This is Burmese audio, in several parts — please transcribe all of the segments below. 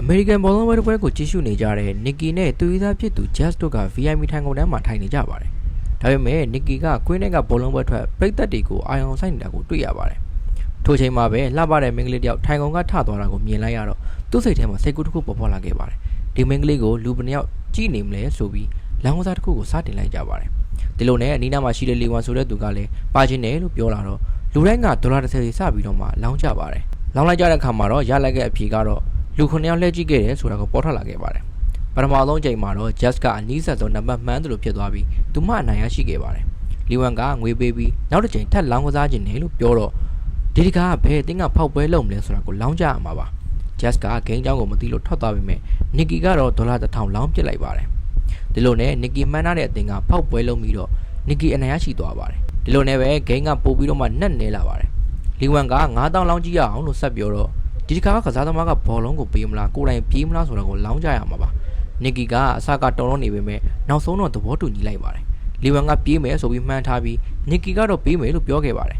အမေရိကန်ဘောလုံးပွဲတစ်ပွဲကိုကြည့်ရှုနေကြတဲ့နစ်ကီနဲ့သူရသားဖြစ်သူ Jazz တို့က VIP ထိုင်ကုန်တန်းမှာထိုင်နေကြပါတယ်။ဒါပေမဲ့နစ်ကီကကွင်းထဲကဘောလုံးပွဲထွက်ပြိသက်တွေကိုအာရုံစိုက်နေတာကိုတွေ့ရပါတယ်။ထိုချိန်မှာပဲလှပတဲ့မင်းကလေးတယောက်ထိုင်ကုန်ကထသွားတာကိုမြင်လိုက်ရတော့သူ့စိတ်ထဲမှာစိတ်ကူးတစ်ခုပေါ်ပေါ်လာခဲ့ပါတယ်။ဒီမင်းကလေးကိုလူပနှစ်ယောက်ကြည့်နေမလဲဆိုပြီးလမ်းကစားတစ်ခုကိုစတင်လိုက်ကြပါတယ်။ဒီလိုနဲ့အနီးနားမှာရှိတဲ့လီဝမ်ဆိုတဲ့သူကလည်းပါချင်းတယ်လို့ပြောလာတော့လူတိုင်းကဒေါ်လာ30စီစပြီးတော့မှလောင်းကြပါတယ်။လောင်းလိုက်ကြတဲ့အခါမှာတော့ရလိုက်တဲ့အဖြေကတော့ လူခုနှစ်ယောက်လှည့်ကြည့်ခဲ့တယ်ဆိုတာကိုပေါ်ထွက်လာခဲ့ပါတယ်။ပထမဆုံးချိန်မှာတော့ Just ကအနီးဆက်ဆုံးနံပါတ်မှန်းသလိုဖြစ်သွားပြီးသူမအနိုင်ရရှိခဲ့ပါတယ်။လီဝမ်ကငွေပေးပြီးနောက်တစ်ချိန်ထပ်လောင်းကစားခြင်းနဲ့လို့ပြောတော့ဒီဒီကဘယ်အတင်းကဖောက်ပွဲလုပ်မလဲဆိုတာကိုလောင်းကြရမှာပါ။ Just ကဂိမ်းကြောင်းကိုမသိလို့ထွက်သွားပြီးမြဲ Nicky ကတော့ဒေါ်လာ1000လောင်းပစ်လိုက်ပါတယ်။ဒီလိုနဲ့ Nicky မှန်းထားတဲ့အတင်းကဖောက်ပွဲလုပ်ပြီးတော့ Nicky အနိုင်ရရှိသွားပါတယ်။ဒီလိုနဲ့ပဲဂိမ်းကပို့ပြီးတော့မှနှက်နေလာပါတယ်။လီဝမ်က9000လောင်းကြည့်ရအောင်လို့ဆက်ပြောတော့ ဒီတစ်ခါကစားသမားကဘောလုံးကိုပေးမလားကိုယ်တိုင်ပြေးမလားဆိုတာကိုလောင်းကြရမှာပါနစ်ကီကအစကတော်တော်နေပေမဲ့နောက်ဆုံးတော့သဘောတူညီလိုက်ပါတယ်လီဝမ်ကပြေးမယ်ဆိုပြီးမှန်းထားပြီးနစ်ကီကတော့ပြေးမယ်လို့ပြောခဲ့ပါတယ်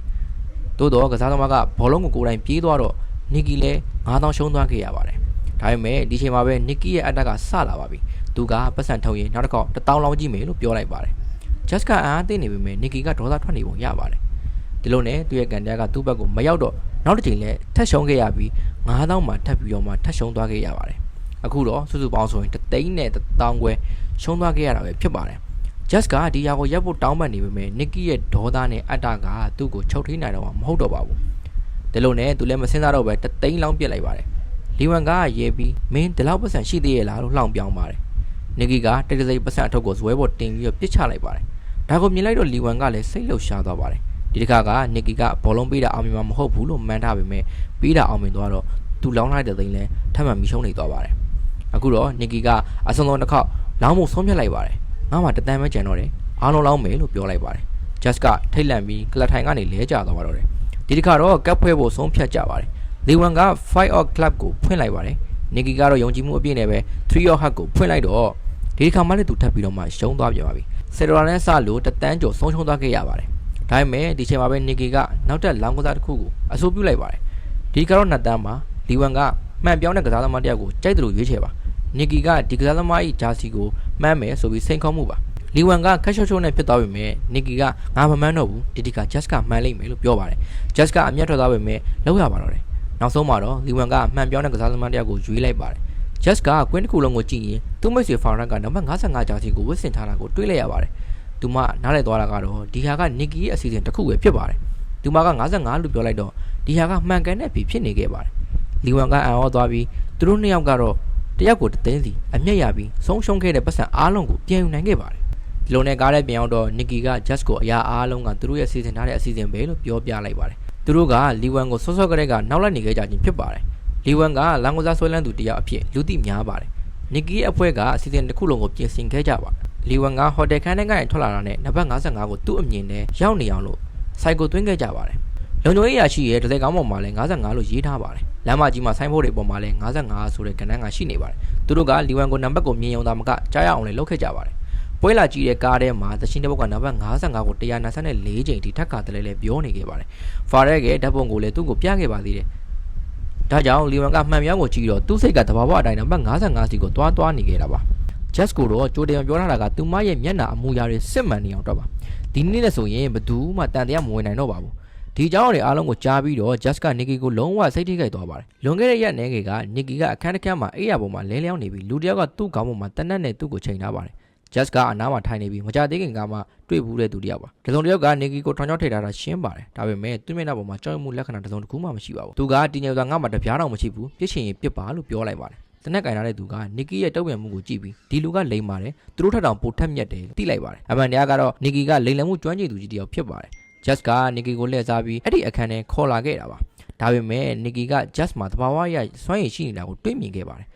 သို့တော့ကစားသမားကဘောလုံးကိုကိုယ်တိုင်ပြေးသွားတော့နစ်ကီလည်း9000ရှုံးသွားခဲ့ရပါတယ်ဒါပေမဲ့ဒီချိန်မှာပဲနစ်ကီရဲ့အတက်ကဆလာပါပြီသူကပတ်စံထုတ်ရင်နောက်တစ်ခေါက်1000လောင်းကြည့်မယ်လို့ပြောလိုက်ပါတယ်ဂျက်စကအအားသိနေပေမဲ့နစ်ကီကဒေါသထွက်နေပုံရပါတယ်ဒီလိုနဲ့သူ့ရဲ့ကန်တက်ကသူ့ဘက်ကိုမရောက်တော့ နောက်တစ်ချိန်လဲထက်ရှုံးခဲ့ရပြီး9000မှာထပ်ပြီးတော့မှထက်ရှုံးသွားခဲ့ရပါတယ်အခုတော့စုစုပေါင်းဆိုရင်တသိန်းနဲ့1000ခွဲရှုံးသွားခဲ့ရတာပဲဖြစ်ပါတယ် Just ကဒီရာကိုရက်ဖို့တောင်းပန်နေပေမဲ့ Nicky ရဲ့ဒေါသနဲ့အတ္တကသူ့ကိုချုပ်ထိန်နိုင်တော့မှာမဟုတ်တော့ပါဘူးဒီလိုနဲ့သူလည်းမစင်းစားတော့ပဲတသိန်းလောင်းပြစ်လိုက်ပါတယ်လီဝန်ကရဲပြီးမင်းဒီလောက်ပတ်စံရှိသေးရဲ့လားလို့လှောင်ပြောင်းပါတယ် Nicky ကတိတ်တစိပတ်စံအထုပ်ကိုဇွဲပေါ်တင်ပြီးတော့ပစ်ချလိုက်ပါတယ်ဒါကိုမြင်လိုက်တော့လီဝန်ကလည်းစိတ်လှုပ်ရှားသွားပါတယ် ဒီတစ်ခါကနစ်ကီကဘောလုံးပေးတာအောင်မြင်မှာမဟုတ်ဘူးလို့မှန်းထားပေမဲ့ပေးတာအောင်မြင်သွားတော့သူလောင်းလိုက်တဲ့သိန်းလဲထပ်မံမီရှုံးနေသွားပါတယ်အခုတော့နစ်ကီကအဆုံးဆုံးတစ်ခေါက်လောင်းဖို့ဆုံးဖြတ်လိုက်ပါတယ်ငါမှတတန်ပဲကြံတော့တယ်အားလုံးလောင်းမယ်လို့ပြောလိုက်ပါတယ်ဂျက်စကထိတ်လန့်ပြီးကလထိုင်ကနေလဲကျသွားပါတော့တယ်ဒီတစ်ခါတော့ကပ်ဖွဲဖို့ဆုံးဖြတ်ကြပါတယ်လီဝမ်က5 out club ကိုဖွင့်လိုက်ပါတယ်နစ်ကီကတော့ယုံကြည်မှုအပြည့်နဲ့ပဲ3 out hut ကိုဖွင့်လိုက်တော့ဒီတစ်ခါမှလည်းသူထပ်ပြီးတော့မှရှုံးသွားပြန်ပါပြီဆေဒရာနဲ့စလို့တတန်းကျော်ဆုံးရှုံးသွားခဲ့ရပါတယ် ဒါပေမဲ့ဒီချိန်မှာပဲနီကီကနောက်ထပ်လောင်းကစားတစ်ခုကိုအဆိုပြုလိုက်ပါတယ်ဒီကတော့နှစ်တန်းမှာလီဝမ်ကမှန်ပြောင်းတဲ့ကစားသမားတယောက်ကိုကြိုက်တယ်လို့ရွေးချယ်ပါနီကီကဒီကစားသမား၏ဂျာစီကိုမှန်းမယ်ဆိုပြီးစိန်ခေါ်မှုပါလီဝမ်ကခက်ရှုပ်ရှုပ်နဲ့ဖြစ်သွားပေမဲ့နီကီကငါမမှန်းတော့ဘူးဒီဒီကဂျက်စကမှန်းလိုက်မယ်လို့ပြောပါတယ်ဂျက်စကအမျက်ထွက်သွားပေမဲ့လောက်ရပါတော့တယ်နောက်ဆုံးမှာတော့လီဝမ်ကမှန်ပြောင်းတဲ့ကစားသမားတယောက်ကိုရွေးလိုက်ပါတယ်ဂျက်စကကွင်းတစ်ခုလုံးကိုကြည့်ရင်သူ့မိတ်ဆွေဖောင်ရက်ကနံပါတ်55ဂျာစီကိုဝတ်ဆင်ထားတာကိုတွေးလိုက်ရပါတယ် သူမနားလည်သွားတာကတော့ဒီဟာကနစ်ကီရဲ့အစီအစဉ်တစ်ခုပဲဖြစ်ပါတယ်သူမက55လို့ပြောလိုက်တော့ဒီဟာကမှန်ကန်တဲ့အဖြစ်ဖြစ်နေခဲ့ပါတယ်လီဝမ်ကအံ့ဩသွားပြီးသူတို့နှစ်ယောက်ကတော့တယောက်ကိုတသိန်းစီအမျက်ရပြီးဆုံးရှုံးခဲ့တဲ့ပတ်စံအားလုံးကိုပြန်ယူနိုင်ခဲ့ပါတယ်ဒီလိုနဲ့ကားတဲ့ပြန်ရောက်တော့နစ်ကီက just ကိုအရာအားလုံးကသူတို့ရဲ့စီစဉ်ထားတဲ့အစီအစဉ်ပဲလို့ပြောပြလိုက်ပါတယ်သူတို့ကလီဝမ်ကိုစောစောကတည်းကနောက်လိုက်နေခဲ့ကြခြင်းဖြစ်ပါတယ်လီဝမ်ကလန်ကိုစားဆွဲလန်းသူတယောက်အဖြစ်လူသိများပါတယ်နစ်ကီရဲ့အဖွဲ့ကအစီအစဉ်တစ်ခုလုံးကိုပြင်ဆင်ခဲ့ကြပါတယ် လီဝမ်ကဟိုတယ်ခန်းထဲကနေထွက်လာတာနဲ့နံပါတ်55ကိုသူ့အမြင်နဲ့ရောက်နေအောင်လို့စိုက်ကိုသွင်းခဲ့ကြပါတယ်လုံခြုံရေးရရှိရဲ့ဒဇယ်ကောင်းပေါ်မှာလည်း55လို့ရေးထားပါတယ်လမ်းမကြီးမှာဆိုင်းဖို့တွေပေါ်မှာလည်း55ဆိုတဲ့ကဏ္ဍကရှိနေပါတယ်သူတို့ကလီဝမ်ကိုနံပါတ်ကိုမြင်ရုံသာမကကြားရအောင်လည်းလုပ်ခဲ့ကြပါတယ်ပွဲလာကြည့်တဲ့ကားထဲမှာသရှင်တဲ့ဘုတ်ကနံပါတ်55ကို124ချိန်ထိထပ်ခါတလဲလဲပြောနေခဲ့ပါတယ်ဖာရက်ရဲ့ဓာတ်ပုံကိုလည်းသူ့ကိုပြခဲ့ပါသေးတယ်ဒါကြောင့်လီဝမ်ကမှန်ပြောင်းကိုကြည့်တော့သူ့စိတ်ကတဘာဝအတိုင်းနံပါတ်55စီကိုတွားတွားနေခဲ့တာပါ just ကိုတော့ကြိုတင်ပြောထားတာကသူမရဲ့မျက်နှာအမူအရာတွေစစ်မှန်နေအောင်တော့ပါဒီနေ့နဲ့ဆိုရင်ဘသူမှတန်တရားမဝင်နိုင်တော့ပါဘူးဒီအကြောင်းတွေအားလုံးကိုကြားပြီးတော့ just က Nicky ကိုလုံးဝစိတ်ထိခိုက်သွားပါတယ်လွန်ခဲ့တဲ့ရက်နေက Nicky ကအခန်းတစ်ခန်းမှာအိယာပေါ်မှာလဲလျောင်းနေပြီးလူတစ်ယောက်ကသူ့ခေါင်းပေါ်မှာတနက်နဲ့သူ့ကိုချိန်ထားပါတယ် just ကအနားမှာထိုင်နေပြီးမကြသေးခင်ကမှတွေ့ဘူးတဲ့သူတစ်ယောက်ပါတစုံတစ်ယောက်က Nicky ကိုထောင်ချောက်ထိထားတာရှင်းပါတယ်ဒါပေမဲ့သူ့မျက်နှာပေါ်မှာကြောက်ရွံ့မှုလက္ခဏာတစုံတစ်ခုမှမရှိပါဘူးသူကတင်ញွယ်စွာငါ့မှာတပြားတော့မရှိဘူးပြစ်ချင်ရင်ပြစ်ပါလို့ပြောလိုက်ပါတယ် တနက်ကင်လာတဲ့သူကနီကီရဲ့တုံ့ပြန်မှုကိုကြည့်ပြီးဒီလူကလိမ်ပါတယ်သူတို့ထက်တောင်ပိုထက်မြက်တယ်သိလိုက်ပါတယ်အမှန်တရားကတော့နီကီကလိမ်လည်မှုကျွမ်းကျင်သူကြီးတစ်ယောက်ဖြစ်ပါတယ် just ကနီကီကိုလှည့်စားပြီးအဲ့ဒီအခန်းထဲခေါ်လာခဲ့တာပါဒါပေမဲ့နီကီက just မှာတဘာဝရစွမ်းရည်ရှိနေတာကိုတွေးမြင်ခဲ့ပါတယ်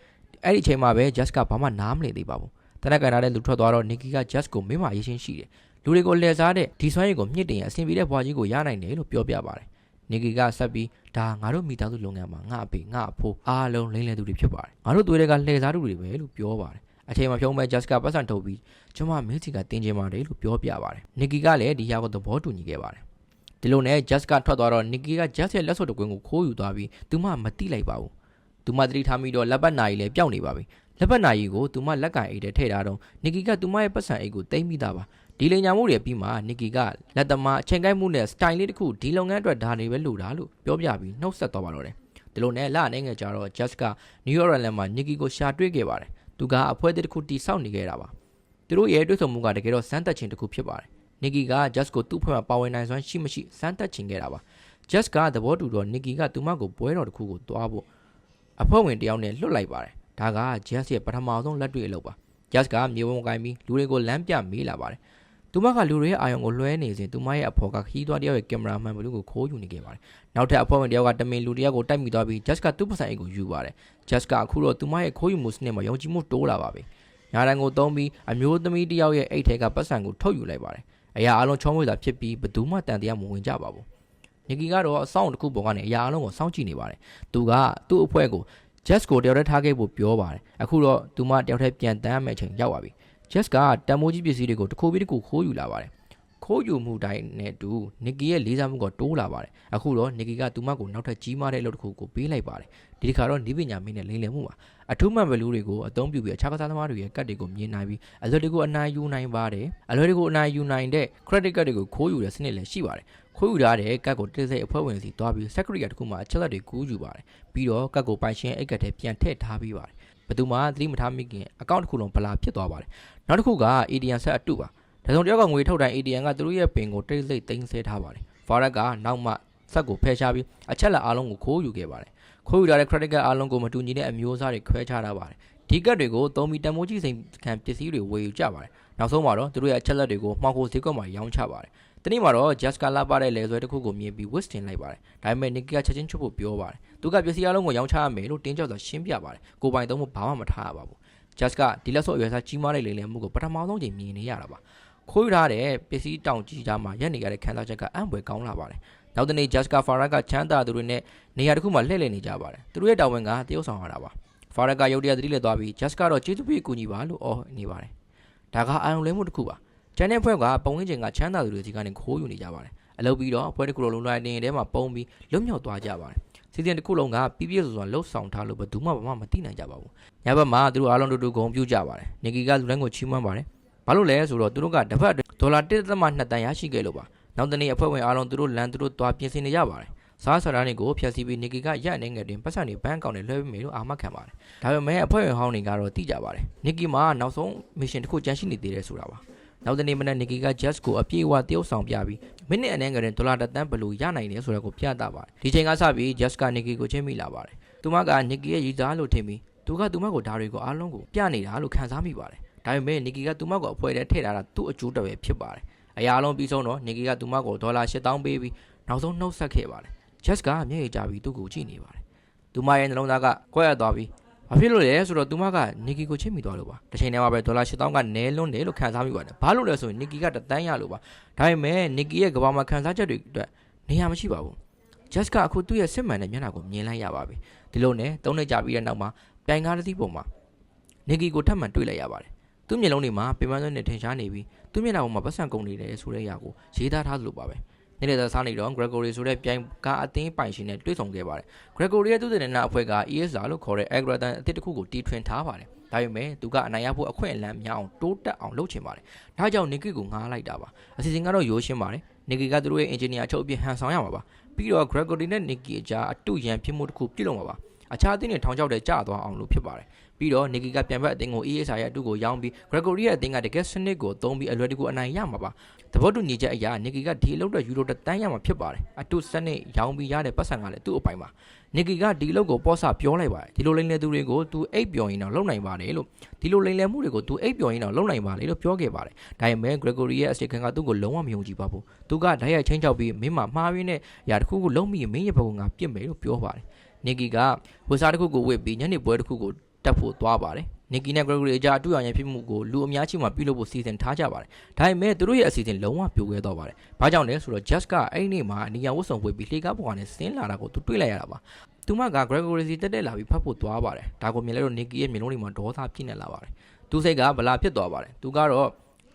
အဲ့ဒီအချိန်မှာပဲ just ကဘာမှနားမလည်သေးပါဘူးတနက်ကင်လာတဲ့လူထွက်သွားတော့နီကီက just ကိုမင်းမရေးရှင်းရှိတယ်လူတွေကိုလှည့်စားတဲ့ဒီစွမ်းရည်ကိုမြင့်တင်ရအဆင်ပြေတဲ့ဘွားကြီးကိုရနိုင်တယ်လို့ပြောပြပါတယ် နီကီကဆက်ပြီးဒါငါတို့မိသားစုလုပ်ငန်းမှာငါအဖေငါအဖိုးအားလုံးလိမ့်လဲသူတွေဖြစ်ပါတယ်ငါတို့သွေးတွေကလှည့်စားသူတွေပဲလို့ပြောပါတယ်အချိန်မှာဖြုံးမဲ့ Jessica ပတ်စံထုတ်ပြီးကျွန်မမင်းစီကတင်ချင်ပါတယ်လို့ပြောပြပါတယ်နီကီကလည်းဒီဟာကိုသဘောတူညီခဲ့ပါတယ်ဒီလိုနဲ့ Jessica ထွက်သွားတော့နီကီက Jess ရဲ့လက်စွပ်တကွင်းကိုခိုးယူသွားပြီးသူမှမတိလိုက်ပါဘူးသူမသတိထားမိတော့လက်ပတ်နာရီလည်းပျောက်နေပါပြီလက်ပတ်နာရီကိုသူမလက်ကင်အိတ်ထဲထည့်ထားတော့နီကီကသူမရဲ့ပတ်စံအိတ်ကိုတိမ့်မိတာပါ ဒီလိန်ညာမှုတွေပြီးမှနီကီကလက်သမားအချိန်ကိုက်မှုနဲ့စတိုင်လေးတစ်ခုဒီလုပ်ငန်းအတွက်ဒါနေပဲလိုတာလို့ပြောပြပြီးနှုတ်ဆက်သွားပါတော့တယ်ဒီလိုနဲ့လအနေငယ်ကြတော့ Just က New York Island မှာနီကီကိုရှာတွေ့ခဲ့ပါတယ်သူကအဖွဲတစ်ခုတီဆောက်နေခဲ့တာပါသူတို့ရဲ့တွေ့ဆုံမှုကတကယ်တော့စမ်းသက်ခြင်းတစ်ခုဖြစ်ပါတယ်နီကီက Just ကိုသူ့ဖွဲ့မှာပါဝင်နိုင်စွမ်းရှိမရှိစမ်းသက်ခြင်းခဲ့တာပါ Just ကသဘောတူတော့နီကီကသူမကိုပွဲတော်တစ်ခုကိုတွားဖို့အဖွဲ့ဝင်တယောက်နဲ့လွတ်လိုက်ပါတယ်ဒါက Just ရဲ့ပထမဆုံးလက်တွေ့အလုပ်ပါ Just ကမြေဝုံကိုင်းပြီးလူတွေကိုလမ်းပြမေးလာပါတယ် သူမကလူတွေရဲ့အာယုံကိုလွှဲနေစဉ်သူမရဲ့အဖော်ကခီးသွားတယောက်ရဲ့ကင်မရာမှန်ဘလူးကိုခိုးယူနေခဲ့ပါတယ်နောက်ထပ်အဖွဲ့ဝင်တယောက်ကတမင်လူတယောက်ကိုတိုက်မိသွားပြီး Just ကသူ့ပစံအိတ်ကိုယူပါတယ် Just ကအခုတော့သူမရဲ့ခိုးယူမှုစနစ်မှာယုံကြည်မှုတိုးလာပါပြီညာတန်ကိုသုံးပြီးအမျိုးသမီးတယောက်ရဲ့အိတ်ထဲကပတ်စံကိုထုတ်ယူလိုက်ပါတယ်အရာအလုံးချောမွေ့တာဖြစ်ပြီးဘယ်သူမှတန်တရားမဝင်ကြပါဘူးနီကီကတော့အဆောင်တစ်ခုပေါ်ကနေအရာအလုံးကိုစောင့်ကြည့်နေပါတယ်သူကသူ့အဖွဲ့ကို Just ကိုတယောက်တည်းထားခဲ့ဖို့ပြောပါတယ်အခုတော့သူမတယောက်တည်းပြန်တန်းမဲ့အချိန်ရောက်ပါပြီ Just ကတန်မိုးကြီးပစ္စည်းတွေကိုတစ်ခုပြီးတစ်ခုခိုးယူလာပါတယ်ခိုးယူမှုတိုင်းနဲ့တူနီကီရဲ့လေးစားမှုကတိုးလာပါတယ်အခုတော့နီကီကသူမကိုနောက်ထပ်ကြီးမားတဲ့အလုပ်တစ်ခုကိုပေးလိုက်ပါတယ်ဒီတစ်ခါတော့နီးပညာမင်းနဲ့လိမ်လည်မှုပါအထူးမှန်ဘလူးတွေကိုအသုံးပြုပြီးအခြားကစားသမားတွေရဲ့ကတ်တွေကိုမြင်နိုင်ပြီးအလွယ်တကူအနိုင်ယူနိုင်ပါတယ်အလွယ်တကူအနိုင်ယူနိုင်တဲ့ credit card တွေကိုခိုးယူတဲ့စနစ်လည်းရှိပါတယ်ခိုးယူထားတဲ့ကတ်ကိုတိစိတ်အဖွဲ့ဝင်စီတွားပြီး security တစ်ခုမှအချက်လက်တွေကူးယူပါတယ်ပြီးတော့ကတ်ကိုပိုင်ရှင်အိတ်ကတ်ထဲပြန်ထည့်ထားပြီးပါတယ် ဘယ်သူမှသတိမထားမိခင်အကောင့်တစ်ခုလုံးဗလာဖြစ်သွားပါတယ်နောက်တစ်ခုက ATM ဆက်အတုပါဒါကြောင့်တယောက်ကငွေထုတ်တိုင်း ATM ကသူတို့ရဲ့ပင်ကိုတိတ်ဆိတ်သိမ်းဆဲထားပါတယ်ဖာရက်ကနောက်မှဆက်ကိုဖယ်ရှားပြီးအချက်လက်အားလုံးကိုခိုးယူခဲ့ပါတယ်ခိုးယူထားတဲ့ credit card အားလုံးကိုမတူညီတဲ့အမျိုးအစားတွေခွဲခြားထားပါတယ်ဒီကတ်တွေကိုသုံးပြီးတန်မိုးကြီးစိန်ခံပစ္စည်းတွေဝယ်ယူကြပါတယ် နောက်ဆုံးမှာတော့သူတို့ရဲ့အချက်လက်တွေကိုမှောင်ခိုဈေးကွက်မှာရောင်းချပါတယ်တနေ့မှာတော့ Just ကလာပါတဲ့လေဆွဲတစ်ခုကိုမြင်ပြီး West တင်လိုက်ပါတယ်ဒါပေမဲ့ Nicky ကချက်ချင်းချွတ်ဖို့ပြောပါတယ်သူကပစ္စည်းအလုံးကိုရောင်းချရမယ်လို့တင်းကြောက်စွာရှင်းပြပါတယ်ကိုပိုင်သုံးဖို့ဘာမှမထားရပါဘူး Just ကဒီလက်စော့အရွယ်စားကြီးမားတဲ့လေလည်မှုကိုပထမဆုံးချိန်မြင်နေရတာပါခိုးယူထားတဲ့ပစ္စည်းတောင်ကြီးသားမှာရက်နေရတဲ့ခံစားချက်ကအံ့ဖွယ်ကောင်းလာပါတယ်နောက်တနေ့ Just က Farah ကချမ်းသာသူတွေနဲ့နေရာတစ်ခုမှာလှည့်လည်နေကြပါတယ်သူတို့ရဲ့တာဝန်ကတရုတ်ဆောင်ရတာပါ Farah ကရုတ်တရက်သတိလည်သွားပြီး Just ကတော့ကျေးဇူးပြုကူညီပါလို့အော်နေပါတယ် ဒါကအာရုံလွဲမှုတစ်ခုပါကျန်တဲ့ဖွဲ့ကပုံဝင်းကျင်ကချမ်းသာသူတွေစီကနေခိုးယူနေကြပါတယ်အလုပ်ပြီးတော့အဖွဲ့တစ်ခုလုံးလုံးလိုက်တင်ထဲမှာပုံပြီးလွတ်မြောက်သွားကြပါတယ်စီစဉ်တစ်ခုလုံးကပြည့်ပြည့်စုံစုံလှုပ်ဆောင်ထားလို့ဘယ်သူမှဘာမှမသိနိုင်ကြပါဘူးညဘက်မှာသူတို့အားလုံးတူတူဂုံပြူကြပါတယ်နီကီကလူတိုင်းကိုချီးမွမ်းပါတယ်ဘာလို့လဲဆိုတော့သူတို့ကတစ်ဖက်ဒေါ်လာ1.2တန်ရရှိခဲ့လို့ပါနောက်တနေ့အဖွဲ့ဝင်အားလုံးသူတို့လန်သူတို့သွားပြင်ဆင်နေကြပါတယ် စားဆရာတွေကိုဖျက်ဆီးပြီးနီကီကရက်နေငယ်တွင်ပတ်စံတွေဘန်းကောင်တွေလွှဲပေးမယ်လို့အာမခံပါတယ်ဒါပေမဲ့အဖွဲ့ဝင်ဟောင်းတွေကတော့သိကြပါတယ်နီကီမှာနောက်ဆုံးမစ်ရှင်တစ်ခုကြန့်ရှိနေသေးတယ်ဆိုတာပါနောက်တနေ့မနက်နီကီက just ကိုအပြည့်အဝတရုပ်ဆောင်ပြပြီးမိနစ်အနည်းငယ်တွင်ဒေါ်လာတစ်သန်းဘယ်လိုရနိုင်လဲဆိုတာကိုပြသပါတယ်ဒီချိန်ကစပြီး just ကနီကီကိုချင်းမိလာပါတယ်သူမကနီကီရဲ့ရည်သားလို့ထင်ပြီးသူကသူမကိုဓာတွေကိုအားလုံးကိုပြနေတာလို့ခံစားမိပါတယ်ဒါပေမဲ့နီကီကသူမကိုအဖွဲထဲထည့်ထားတာသူ့အကျိုးတော်ပဲဖြစ်ပါတယ်အရာအလုံးပြီးဆုံးတော့နီကီကသူမကိုဒေါ်လာ8000ပေးပြီးနောက်ဆုံးနှုတ်ဆက်ခဲ့ပါတယ် just ကမျက်ရည်ကျပြီးသူ့ကိုကြည့်နေပါတယ်သူမရဲ့နှလုံးသားကကွဲရသွားပြီးဘာဖြစ်လို့လဲဆိုတော့သူမကနီကီကိုချစ်မိသွားလို့ပါတစ်ချိန်တည်းမှာပဲဒေါ်လာ8000ကနဲလွန်းတယ်လို့ခံစားမိပါတယ်ဘာလို့လဲဆိုရင်နီကီကတန်းရလို့ပါဒါပေမဲ့နီကီရဲ့ကဘာမှာခံစားချက်တွေအတွက်နေရာမရှိပါဘူး just ကအခုသူ့ရဲ့စစ်မှန်တဲ့မျက်နှာကိုမြင်လိုက်ရပါပြီဒီလိုနဲ့သုံးနှစ်ကြာပြီးတဲ့နောက်မှာပြိုင်ကားတစ်စီးပေါ်မှာနီကီကိုထပ်မံတွေ့လိုက်ရပါတယ်သူ့မျက်လုံးတွေမှာပင်ပန်းစွန်းနဲ့ထင်ရှားနေပြီးသူ့မျက်နှာပေါ်မှာပတ်စံကုန်နေတယ်ဆိုတဲ့အရာကိုရေးသားထားသလိုပါပဲ နေ့ရက်စားနေတော့ Gregory ဆိုတဲ့ပြိုင်ကားအသင်းပိုင်ရှင်နဲ့တွေ့ဆုံခဲ့ပါတယ် Gregory ရဲ့သူတဲ့နာအဖွဲ့က ESR လို့ခေါ်တဲ့ Agradan အသစ်တစ်ခုကိုတီထွင်ထားပါတယ်ဒါပေမဲ့သူကအနိုင်ရဖို့အခွင့်အလမ်းများအောင်တိုးတက်အောင်လုပ်ချင်ပါတယ်ဒါကြောင့် Nicky ကိုငားလိုက်တာပါအစီအစဉ်ကတော့ရိုးရှင်းပါတယ် Nicky ကသူတို့ရဲ့ engineer အချုပ်အပြည့်ဟန်ဆောင်ရမှာပါပြီးတော့ Gregory နဲ့ Nicky အကြားအတူရန်ဖြစ်မှုတစ်ခုပြုလုပ်မှာပါ အခြားအသင်းတွေထောင်ချောက်တဲ့ကြာသွားအောင်လို့ဖြစ်ပါတယ်ပြီးတော့ Nicky ကပြန်ဘက်အသင်းကို ESR ရဲ့အတူကိုရောင်းပြီး Gregory ရဲ့အသင်းကတကယ်စနစ်ကိုသုံးပြီးအလွယ်တကူအနိုင်ရမှာပါသဘောတူညီချက်အရာ Nicky ကဒီအလုပ်တော့ယူရိုတတန်းရမှာဖြစ်ပါတယ်အတူစနစ်ရောင်းပြီးရတဲ့ပတ်စံကလည်းသူ့အပိုင်ပါ Nicky ကဒီအလုပ်ကိုပေါ့ဆပြောလိုက်ပါတယ်ဒီလိုလိမ့်လေသူတွေကို तू အိပ်ပျော်ရင်တော့လုံနိုင်ပါတယ်လို့ဒီလိုလိမ့်လေမှုတွေကို तू အိပ်ပျော်ရင်တော့လုံနိုင်ပါလေလို့ပြောခဲ့ပါတယ်ဒါပေမဲ့ Gregory ရဲ့အစီအခံကသူ့ကိုလုံးဝမယုံကြည်ပါဘူးသူကဓာတ်ရိုက်ချင်းချောက်ပြီးမင်းမမှားရင်းနဲ့ຢာတစ်ခုကိုလုံးမိရင်မင်းရဲ့ဘက်ကငါပြစ်မယ်လို့ပြောပါတယ် Nicky ကဝစားတစ်ခုကိုဝစ်ပြီးညနေပွဲတစ်ခုကိုတက်ဖို့သွားပါတယ်။ Nicky နဲ့ Gregory အကြားအတူအောင်ရဖြစ်မှုကိုလူအများကြီးမှပြုလုပ်ဖို့စီစဉ်ထားကြပါတယ်။ဒါပေမဲ့သူတို့ရဲ့အစီအစဉ်လုံးဝပြိုကွဲသွားပါတယ်။ဘာကြောင့်လဲဆိုတော့ Just ကအဲ့ဒီနေ့မှာအနီယာဝတ်ဆောင်ဝေးပြီးလှေကားပေါ်ကနေဆင်းလာတာကိုသူတွေ့လိုက်ရတာပါ။သူမက Gregory စီတက်တက်လာပြီးဖတ်ဖို့သွားပါတယ်။ဒါကိုမြင်လိုက်တော့ Nicky ရဲ့မျက်လုံးတွေမှာဒေါသပြည့်နေလာပါတယ်။သူစိတ်ကဗလာဖြစ်သွားပါတယ်။သူကတော့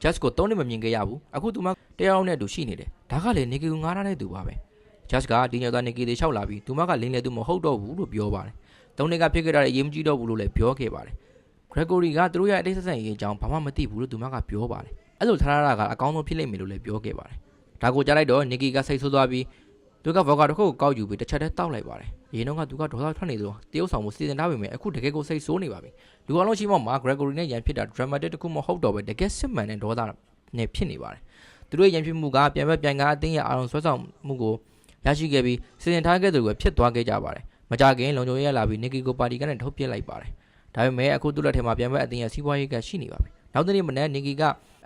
Just ကိုသုံးနှစ်မမြင်ခဲ့ရဘူး။အခုသူမတရားနဲ့အတူရှိနေတယ်။ဒါကလေ Nicky ကိုငားထားတဲ့သူပါပဲ။ Just ကဒီညတော့ Nicky တွေလျှောက်လာပြီးသူမကလင်းလေသူမဟုတ်တော့ဘူးလို့ပြောပါတယ်။တသုံးနှစ်ကဖြစ်ခဲ့တာလည်းအရေးမကြီးတော့ဘူးလို့လည်းပြောခဲ့ပါတယ်ဂရက်ကိုရီကသူတို့ရဲ့အတိတ်ဆက်ဆံရေးအကြောင်းဘာမှမသိဘူးလို့သူမကပြောပါတယ်အဲ့လိုထားရတာကအကောင်းဆုံးဖြစ်လိမ့်မယ်လို့လည်းပြောခဲ့ပါတယ်ဒါကိုကြားလိုက်တော့နီကီကစိတ်ဆိုးသွားပြီးသူကဘော်ကာတစ်ခုကိုကောက်ယူပြီးတစ်ချက်တည်းတောက်လိုက်ပါတယ်အရင်တော့ကသူကဒေါသထွက်နေသလိုတရုပ်ဆောင်မှုစီစဉ်ထားပေမဲ့အခုတကယ်ကိုစိတ်ဆိုးနေပါပြီလူအလုံးရှိမှမှာဂရက်ကိုရီနဲ့ရန်ဖြစ်တာ dramatic တစ်ခုမဟုတ်တော့ပဲတကယ်စစ်မှန်တဲ့ဒေါသနဲ့ဖြစ်နေပါတယ်သူတို့ရဲ့ရန်ဖြစ်မှုကပြန်ပဲပြန်ကားအတင်းရဲ့အာရုံဆွဲဆောင်မှုကို ရရှိခဲ့ပြီးစီစဉ်ထားခဲ့သူပဲဖြစ်သွားခဲ့ကြပါတယ်မကြခင်လုံခြုံရေးရလာပြီးနီကီကိုပါတီကနေထုတ်ပြစ်လိုက်ပါတယ်ဒါပေမဲ့အခုသူ့လက်ထဲမှာပြန်ပဲအတင်းရဲ့စီးပွားရေးကရှိနေပါပြီနောက်တစ်နေ့မနေ့နီကီက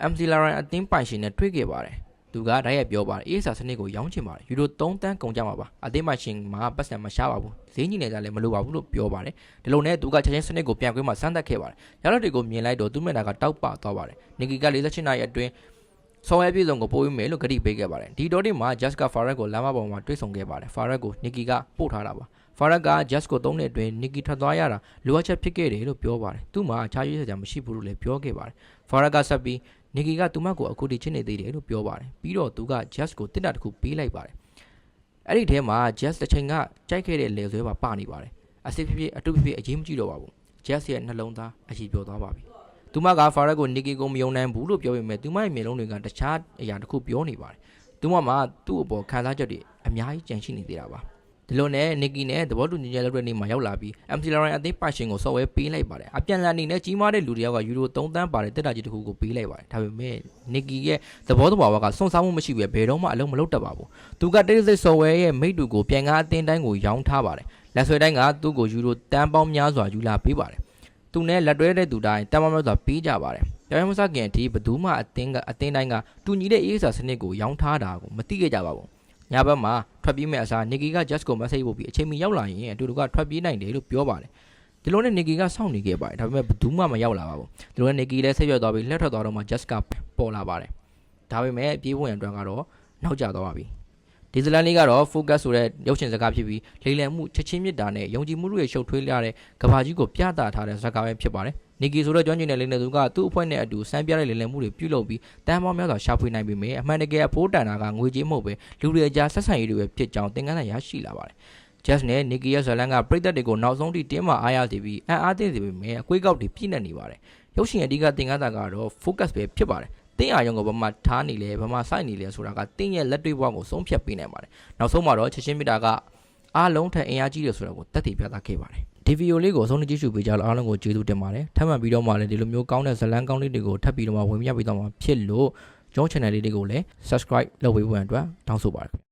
MC Laran အတင်းပိုင်ရှင်နဲ့တွေ့ခဲ့ပါတယ်သူကဓာတ်ရိုက်ပြောပါတယ်အေးစာစနစ်ကိုရောင်းချင်ပါတယ်ယူရို3တန်းကုန်ကြမှာပါအတင်းပိုင်ရှင်မှာပတ်စံမရှားပါဘူးဈေးကြီးနေကြလည်းမလိုပါဘူးလို့ပြောပါတယ်ဒီလိုနဲ့သူကချက်ချင်းစနစ်ကိုပြန်ခွင့်မှာစမ်းသပ်ခဲ့ပါတယ်ရလဒ်တွေကိုမြင်လိုက်တော့သူ့မျက်နှာကတောက်ပသွားပါတယ်နီကီက48နာရီအတွင်း ဆော်ရဲပြည်စုံကိုပို့ပေးမယ်လို့ကတိပေးခဲ့ပါတယ်ဒီတော့ဒီမှာ Jessica Farrell ကိုလမ်းမပေါ်မှာတွေ့ဆုံခဲ့ပါတယ် Farrell ကိုနီကီကပို့ထားတာပါ Farrell က Just ကို3နှစ်အတွင်းနီကီထွက်သွားရတာလိုအပ်ချက်ဖြစ်ခဲ့တယ်လို့ပြောပါတယ်သူ့မှာအခြားရွေးစရာမရှိဘူးလို့လည်းပြောခဲ့ပါတယ် Farrell ကဆက်ပြီးနီကီကသူမကိုအခုထိချစ်နေသေးတယ်လို့ပြောပါတယ်ပြီးတော့သူက Just ကိုတစ်တာတစ်ခုပေးလိုက်ပါတယ်အဲ့ဒီထဲမှာ Just တစ်ချိန်ကကြိုက်ခဲ့တဲ့လေဆွဲပါပနေပါတယ်အစစ်ဖြစ်ဖြစ်အတုဖြစ်ဖြစ်အရေးမကြီးတော့ပါဘူး Just ရဲ့နှလုံးသားအရှိပြောသွားပါပြီ သူမက Farrell ကိုနီကီကိုမယုံနိုင်ဘူးလို့ပြောပေမဲ့သူမရဲ့မျက်လုံးတွေကတခြားအရာတစ်ခုပြောနေပါတယ်သူမမှာသူ့အပေါ်ခံစားချက်တွေအများကြီးကြံရှိနေသေးတာပါဒီလိုနဲ့နီကီနဲ့သဘောတူညီချက်လုပ်တဲ့နေ့မှာရောက်လာပြီး MC Lauren အသိပါရှင်ကိုစော်ဝဲပေးလိုက်ပါတယ်အပြန်လန်အနေနဲ့ကြီးမားတဲ့လူတစ်ယောက်ကယူရို3တန်းပါတဲ့တက်တာကြီးတစ်ခုကိုပေးလိုက်ပါတယ်ဒါပေမဲ့နီကီရဲ့သဘောတဘာဝကစွန့်စားမှုမရှိဘဲဘယ်တော့မှအလုံးမလုပ်တတ်ပါဘူးသူကတိတ်ဆိတ်စော်ဝဲရဲ့မိတ်တူကိုပြန်ကားအတင်းတိုင်းကိုရောင်းထားပါတယ်လက်ဆွဲတိုင်းကသူ့ကိုယူရိုတန်းပေါင်းများစွာယူလာပေးပါတယ် သူနဲ့လက်တွဲတဲ့သူတိုင်းတမ်းပေါင်းများစွာပေးကြပါတယ်ပြောင်းမစခင်အထိဘသူမှအတင်းကအတင်းတိုင်းကတူညီတဲ့အေးစာစနစ်ကိုရောင်းထားတာကိုမသိခဲ့ကြပါဘူးညဘက်မှာထွက်ပြေးမဲ့အစားနီကီက just ကို message ပို့ပြီးအချိန်မီရောက်လာရင်အတူတူကထွက်ပြေးနိုင်တယ်လို့ပြောပါတယ်ဒီလိုနဲ့နီကီကစောင့်နေခဲ့ပါတယ်ဒါပေမဲ့ဘယ်သူမှမရောက်လာပါဘူးဒီလိုနဲ့နီကီလည်းဆက်ရွက်သွားပြီးလှည့်ထွက်သွားတော့မှ just ကပေါ်လာပါတယ်ဒါပေမဲ့ပြေးဖို့ရန်အတွက်ကတော့နောက်ကျသွားပါပြီ ဒီဇလန်လေးကတော့ focus ဆိုတဲ့ရုပ်ရှင်စကားဖြစ်ပြီးလေလံမှုချက်ချင်းမြစ်တာနဲ့ယုံကြည်မှုတွေရှုပ်ထွေးလာတဲ့ကဘာကြီးကိုပြသထားတဲ့စကားပဲဖြစ်ပါတယ်နီကီဆိုတဲ့ကျွမ်းကျင်တဲ့လင်းနေသူကသူ့အဖွဲ့နဲ့အတူစမ်းပြတဲ့လေလံမှုတွေပြုလုပ်ပြီးတန်ပေါင်းများစွာရှာဖွေနိုင်ပေမဲ့အမှန်တကယ်အဖိုးတန်တာကငွေကြေးမဟုတ်ပဲလူတွေအကြားဆက်ဆံရေးတွေပဲဖြစ်ကြောင်းသင်ခန်းစာရရှိလာပါတယ် Just နဲ့ Nicky ရဲ့ဇလန်ကပြည်သက်တွေကိုနောက်ဆုံးထိတင်းမာအားရစေပြီးအံ့အားသင့်စေပေမဲ့အကွေးကောက်တွေပြည့်နေနေပါတယ်ရုပ်ရှင်အဓိကသင်ခန်းစာကတော့ focus ပဲဖြစ်ပါတယ် တင်းအာရုံကိုဘာမှထားနေလဲဘာမှစိုက်နေလဲဆိုတာကတင်းရဲ့လက်တွေ့ဘဝကိုဆုံးဖြတ်ပေးနိုင်ပါတယ်နောက်ဆုံးမှာတော့ချက်ချင်းမြစ်တာကအားလုံးထက်အင်အားကြီးတယ်ဆိုတာကိုတက်တည်ပြသခဲ့ပါတယ်ဒီဗီဒီယိုလေးကိုအဆုံးထိကြည့်ရှုပေးကြလို့အားလုံးကိုကျေးဇူးတင်ပါတယ်ထပ်မံပြီးတော့မှလည်းဒီလိုမျိုးကောင်းတဲ့ဇလန်ကောင်းလေးတွေကိုထပ်ပြီးတော့မှဝင်ပြပေးတော့မှာဖြစ်လို့ကျွန်တော် channel လေးတွေကိုလည်း subscribe လုပ်ပေးဖို့အတွက်တောင်းဆိုပါတယ်